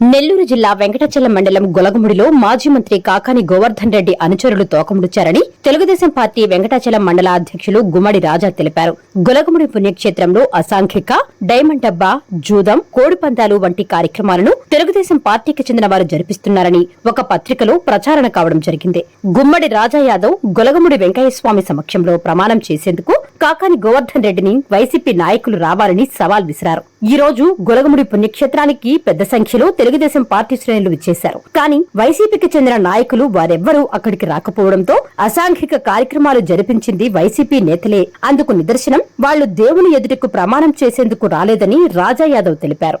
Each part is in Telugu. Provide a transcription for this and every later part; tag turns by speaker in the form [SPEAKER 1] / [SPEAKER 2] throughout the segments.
[SPEAKER 1] నెల్లూరు జిల్లా వెంకటచలం మండలం గొలగముడిలో మాజీ మంత్రి కాకాని గోవర్ధన్ రెడ్డి అనుచరులు తోకముడుచారని తెలుగుదేశం పార్టీ వెంకటాచలం మండల అధ్యక్షులు గుమ్మడి రాజా తెలిపారు. గొలగముడి పుణ్యక్షేత్రంలో అసాంఘిక డైమండ్ డబ్బా జూదం కోడిపందాలు వంటి కార్యక్రమాలను తెలుగుదేశం పార్టీకి చెందిన వారు జరిపిస్తున్నారని ఒక పత్రికలో ప్రచారణ కావడం జరిగింది. గుమ్మడి రాజా యాదవ్ గొలగముడి వెంకయ్యస్వామి సమక్షంలో ప్రమాణం చేసేందుకు కాకాని గోవర్ధన్ రెడ్డిని వైసీపీ నాయకులు రావాలని సవాల్ విసిరారు. ఈ రోజు గొలగముడి పుణ్యక్షేత్రానికి పెద్ద సంఖ్యలో తెలుగుదేశం పార్టీ శ్రేణులు విచ్చేశారు. కానీ వైసీపీకి చెందిన నాయకులు వారెవ్వరూ అక్కడికి రాకపోవడంతో అసాంఘిక కార్యక్రమాలు జరిపించింది వైసీపీ నేతలే. అందుకు నిదర్శనం వాళ్ళు దేవుని ఎదుటకు ప్రమాణం చేసేందుకు రాలేదని రాజా యాదవ్ తెలిపారు.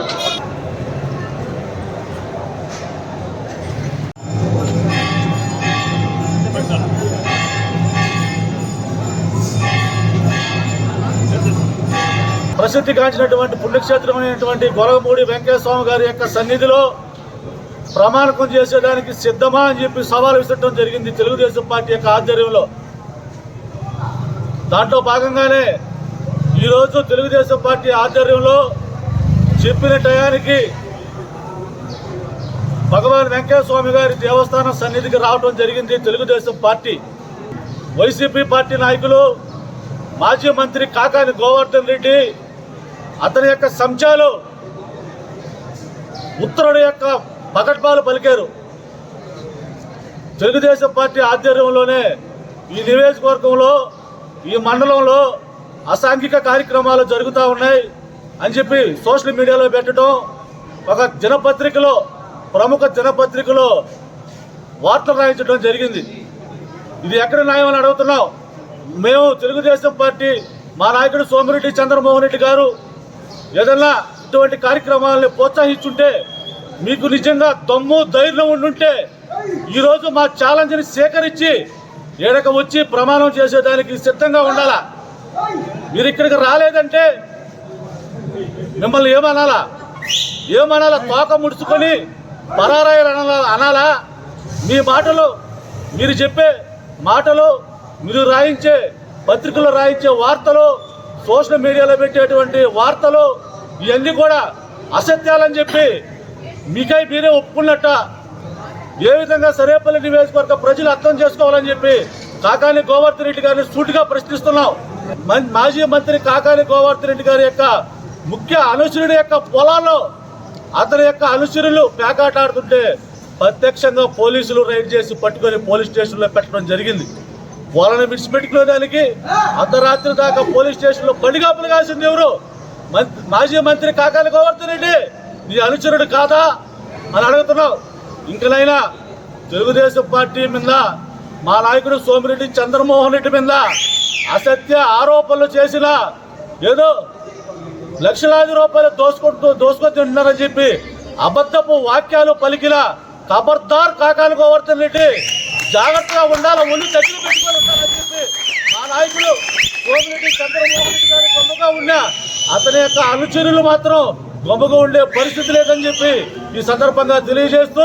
[SPEAKER 2] ప్రసిద్ధిగాంచినటువంటి పుణ్యక్షేత్రమైనటువంటి గొరగమూడి వెంకయ్య గారి యొక్క సన్నిధిలో ప్రమాణకం చేసేదానికి సిద్ధమా అని చెప్పి సవాలు విసరడం జరిగింది తెలుగుదేశం పార్టీ యొక్క ఆధ్వర్యంలో. దాంట్లో భాగంగానే ఈరోజు తెలుగుదేశం పార్టీ ఆధ్వర్యంలో చెప్పిన టయానికి భగవాన్ వెంకటస్వామి గారి దేవస్థానం సన్నిధికి రావడం జరిగింది తెలుగుదేశం పార్టీ. వైసీపీ పార్టీ నాయకులు మాజీ మంత్రి కాకాని గోవర్ధన్ రెడ్డి అతని యొక్క సంచాలు ఉత్తరుడు యొక్క పకడ్బాలు పలికారు. తెలుగుదేశం పార్టీ ఆధ్వర్యంలోనే ఈ నియోజకవర్గంలో ఈ మండలంలో అసాంఘిక కార్యక్రమాలు జరుగుతూ ఉన్నాయి అని చెప్పి సోషల్ మీడియాలో పెట్టడం ఒక దినపత్రికలో ప్రముఖ దినపత్రికలో వార్తలు రాయించడం జరిగింది. ఇది ఎక్కడ న్యాయం అని అడుగుతున్నాం మేము తెలుగుదేశం పార్టీ మా నాయకుడు సోమిరెడ్డి చంద్రమోహన్ రెడ్డి గారు ఏదన్నా ఇటువంటి కార్యక్రమాలను ప్రోత్సహించుంటే మీకు నిజంగా దమ్ము ధైర్యం ఉండుంటే ఈరోజు మా ఛాలెంజ్ని సేకరించి ఏడక వచ్చి ప్రమాణం చేసేదానికి సిద్ధంగా ఉండాలా? మీరు ఇక్కడికి రాలేదంటే మిమ్మల్ని ఏమనాలా? ఏమనాలా? తోక ముడుచుకొని పరారాయలు అనాలా? అనాలా? మీ మాటలు మీరు చెప్పే మాటలు మీరు రాయించే పత్రికలో రాయించే వార్తలు సోషల్ మీడియాలో పెట్టేటువంటి వార్తలు ఇవన్నీ కూడా అసత్యాలని చెప్పి మీకై మీరే ఒప్పుకున్నట్ట. ఏ విధంగా సరేపల్లి నియోజకవర్గ ప్రజలు అర్థం చేసుకోవాలని చెప్పి కాకాని గోవర్ధన్ రెడ్డి గారిని సూటిగా ప్రశ్నిస్తున్నాం. మన్- మాజీ మంత్రి కాకాని గోవర్ధన్ రెడ్డి గారి యొక్క ముఖ్య అనుచరుడి యొక్క పొలాల్లో అతని యొక్క అనుచరులు పేకాటాడుతుంటే ప్రత్యక్షంగా పోలీసులు రైడ్ చేసి పట్టుకొని పోలీస్ స్టేషన్లో పెట్టడం జరిగింది. వాళ్ళని విడిచిపెట్టుకునే దానికి అర్ధరాత్రి దాకా పోలీస్ స్టేషన్లో బండిగాపులు కాసింది ఎవరు? మాజీ మంత్రి కాకాని గోవర్ధన్ రెడ్డి. నీ అనుచరుడు కాదా అని అడుగుతున్నావు. ఇంకనైనా తెలుగుదేశం పార్టీ మీద మా నాయకుడు సోమిరెడ్డి చంద్రమోహన్ రెడ్డి మీద అసత్య ఆరోపణలు చేసిన ఏదో లక్షలాది రూపాయలు దోసుకుంటూ దోసుకొని తింటున్నారని చెప్పి అబద్ధపు వాక్యాలు పలికిన ఖబర్దార్ కాకాలు గోవర్ధన్ రెడ్డి. జాగ్రత్తగా ఉండాలి ఒళ్ళు దగ్గర పెట్టుకొని ఉండాలని చెప్పి మా నాయకులు సోమిరెడ్డి చంద్రమోహన్ రెడ్డి గారి గొప్పగా ఉన్నా అతని యొక్క అనుచరులు మాత్రం గొప్పగా ఉండే పరిస్థితి లేదని చెప్పి ఈ సందర్భంగా తెలియజేస్తూ